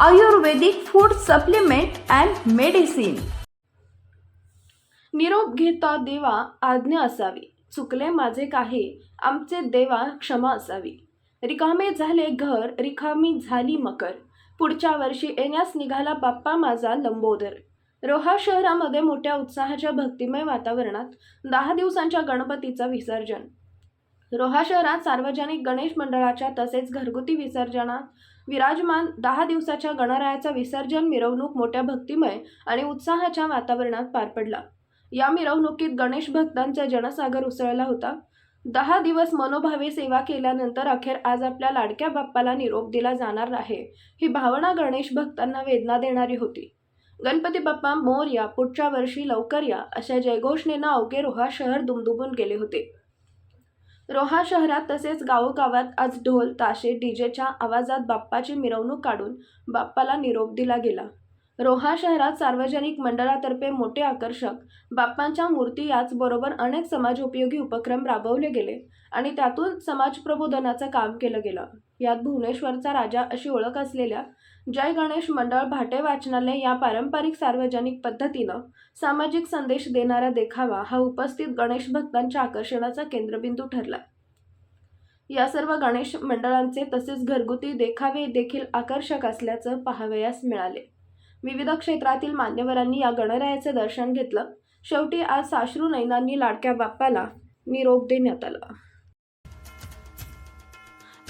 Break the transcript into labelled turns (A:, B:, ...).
A: Ayurvedic food supplement and medicine. निरोप घेता देवा आज्ञा असावी. चुकले माझे काही आमचे देवा क्षमा असावी. रिकामे झाले घर रिकामी झाली मकर. पुढच्या वर्षी येण्यास निघाला बाप्पा माझा लंबोदर. रोहा शहरामध्ये मोठ्या उत्साहाच्या भक्तिमय वातावरणात दहा दिवसांच्या गणपतीचं विसर्जन. रोहा शहरात सार्वजनिक गणेश मंडळाच्या तसेच घरगुती विसर्जनात विराजमान दहा दिवसाच्या गणरायाचा विसर्जन मिरवणूक मोठ्या भक्तिमय आणि उत्साहाच्या वातावरणात पार पडला. या मिरवणुकीत गणेश भक्तांचा जनसागर उसळला होता. दहा दिवस मनोभावे सेवा केल्यानंतर अखेर आज आपल्या लाडक्या बाप्पाला निरोप दिला जाणार आहे ही भावना गणेश भक्तांना वेदना देणारी होती. गणपती बाप्पा मोर या पुढच्या वर्षी लवकर या अशा जयघोषणेनं अवघे रोहा शहर दुमदुमून गेले होते. रोहा शहरात तसेच गावोगावात आज ढोल ताशे डीजेच्या आवाजात बाप्पाची मिरवणूक काढून बाप्पाला निरोप दिला गेला. रोहा शहरात सार्वजनिक मंडळातर्फे मोठे आकर्षक बाप्पांच्या मूर्ती याचबरोबर अनेक समाजोपयोगी उपक्रम राबवले गेले आणि त्यातून समाज प्रबोधनाचं काम केलं गेलं. यात भुवनेश्वरचा राजा अशी ओळख असलेल्या जय गणेश मंडळ भाटे वाचनालय या पारंपरिक सार्वजनिक पद्धतीनं सामाजिक संदेश देणारा देखावा हा उपस्थित गणेश भक्तांच्या आकर्षणाचा केंद्रबिंदू ठरला. या सर्व गणेश मंडळांचे तसेच घरगुती देखावे देखील आकर्षक असल्याचं पाहावयास मिळाले. विविध क्षेत्रातील मान्यवरांनी या गणरायाचे दर्शन घेतलं. शेवटी आज साश्रू नैनांनी लाडक्या बाप्पाला निरोप देण्यात आला.